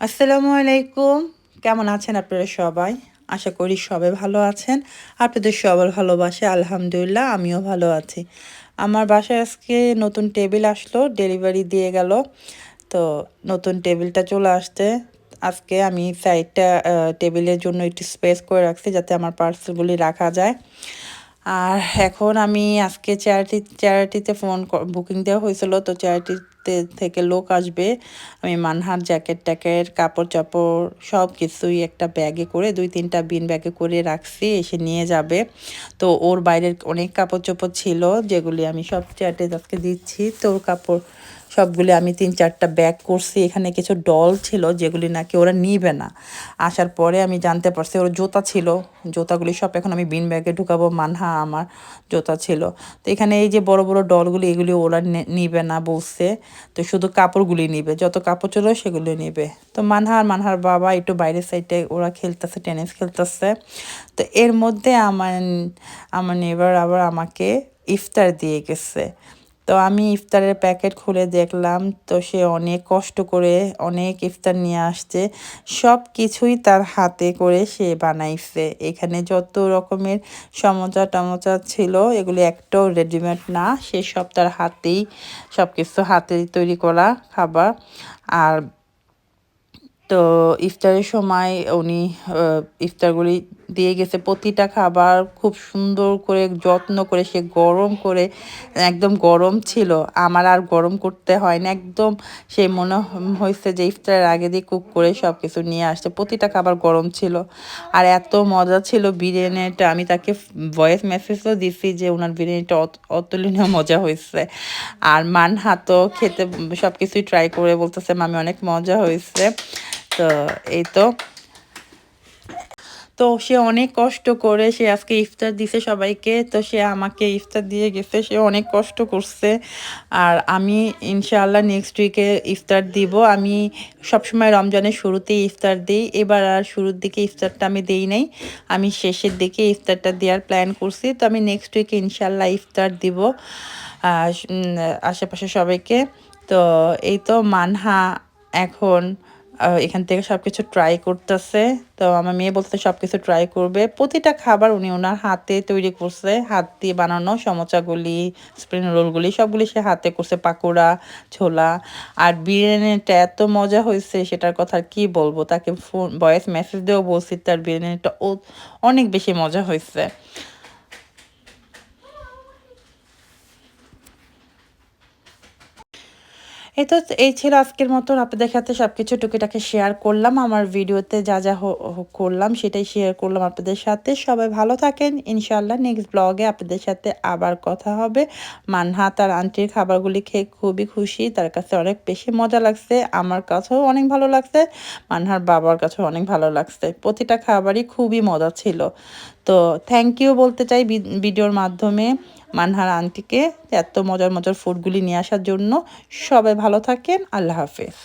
আসসালামু আলাইকুম। কেমন আছেন আপনারা সবাই? আশা করি সবাই ভালো আছেন। আপনাদের সবার ভালোবাসে আলহামদুলিল্লাহ, আমিও ভালো আছি। আমার বাসায় আজকে নতুন টেবিল আসলো, ডেলিভারি দিয়ে গেল। তো নতুন টেবিলটা চলে আসতে আজকে আমি সাইডটা টেবিলের জন্য একটু স্পেস করে রাখছি যাতে আমার পার্সেলগুলি রাখা যায়। আর এখন আমি আজকে চ্যারিটি চ্যারিটিতে ফোন বুকিং দেওয়া হয়েছিল, তো চ্যারিটিতে থেকে লোক আসবে। আমি মানহার জ্যাকেট ট্যাকেট, কাপড় চাপড় সব কিছুই একটা ব্যাগে করে, দুই তিনটা বিন ব্যাগে করে রাখছি, এসে নিয়ে যাবে। তো ওর বাইরের অনেক কাপড় চোপড় ছিল, যেগুলি আমি সব চ্যাটে আজকে দিচ্ছি। তো কাপড় সবগুলি আমি তিন চারটা ব্যাগ করছি। এখানে কিছু ডল ছিল যেগুলি নাকি ওরা নিবে না। আসার পরে আমি জানতে পারছি, ওর জোতা ছিল। জোতাগুলি সব এখন আমি বিন ব্যাগে ঢুকাবো, মানহা আমার জোতা ছিল। তো এখানে এই যে বড় বড় ডলগুলি এগুলি ওরা নিবে না বলছে। তো শুধু কাপড়গুলি নিবে, যত কাপড় ছিল সেগুলি নিবে। তো মানহার মানহার বাবা একটু বাইরের সাইডে ওরা খেলতেছে টেনিস খেলতেছে। তো এর মধ্যে আমার আমার নেবার আবার আমাকে ইফতার দিয়ে গেছে। তো আমি ইফতারের প্যাকেট খুলে দেখলাম, তো সে অনেক কষ্ট করে অনেক ইফতার নিয়ে আসছে। সব কিছুই তার হাতে করে সে বানাইছে। এখানে যত রকমের সমচা টমচা ছিল, এগুলি একটাও রেডিমেড না। সে সব তার হাতেই, সব কিছু হাতেই তৈরি করা খাবার। আর তো ইফতারের সময় উনি ইফতারগুলি দিয়ে গেছে। প্রতিটা খাবার খুব সুন্দর করে, যত্ন করে, সে গরম করে, একদম গরম ছিল। আমার আর গরম করতে হয় না। একদম সে মনে হয়েছে যে ইফতারের আগে দিয়ে কুক করে সব কিছু নিয়ে আসছে। প্রতিটা খাবার গরম ছিল। আর এত মজা ছিল বিরিয়ানিটা। আমি তাকে ভয়েস মেসেজও দিছি যে ওনার বিরিয়ানিটা অতুলনীয় মজা হয়েছে। আর মানহা তো খেতে সব কিছুই ট্রাই করে বলতেছে, মামি, অনেক মজা হয়েছে। তো এই তো। তো সে অনেক কষ্ট করে, সে আজকে ইফতার দিছে সবাইকে, তো সে আমাকে ইফতার দিয়ে গেছে, সে অনেক কষ্ট করছে। আর আমি ইনশাআল্লাহ নেক্সট উইকে ইফতার দিব। আমি সবসময় রমজানের শুরুতেই ইফতার দিই, এবার আর শুরুর দিকে ইফতারটা আমি দিই নাই। আমি শেষের দিকে ইফতারটা দেওয়ার প্ল্যান করছি, তো আমি নেক্সট উইকে ইনশাআল্লাহ ইফতার দিব আশেপাশে সবাইকে। তো এই তো মানহা এখন এখান থেকে সব কিছু ট্রাই করতেছে। তো আমার মেয়ে বলতে সব কিছু ট্রাই করবে। প্রতিটা খাবার উনি ওনার হাতে তৈরি করছে। হাত দিয়ে বানানো সমোচাগুলি স্প্রিং রোলগুলি সবগুলি সে হাতে করছে, পাকোড়া, ছোলা। আর বিরিয়ানিটা এত মজা হয়েছে, সেটার কথা কি বলব? তাকে ফোন ভয়েস মেসেজ দিয়েও বলছি, তার বিরিয়ানিটা অনেক বেশি মজা হয়েছে। এই তো এই ছিল আজকের মতন আপনাদের সাথে সব কিছু টুকিটাকে শেয়ার করলাম, আমার ভিডিওতে যা যা করলাম সেটাই শেয়ার করলাম আপনাদের সাথে। সবাই ভালো থাকেন ইনশাল্লাহ নেক্সট ব্লগে আপনাদের সাথে আবার কথা হবে। মানহা তার আন্টির খাবারগুলি খেয়ে খুবই খুশি, তার কাছে অনেক বেশি মজা লাগছে, আমার কাছেও অনেক ভালো লাগছে, মানহার বাবার কাছেও অনেক ভালো লাগছে। প্রতিটা খাবারই খুবই মজা ছিল। তো থ্যাংক ইউ বলতে চাই ভিডিওর মাধ্যমে মানহার আন্টিকে এত মজার মজার ফুডগুলি নিয়ে আসার জন্য। সবাই ভালো থাকেন, আল্লাহ হাফেজ।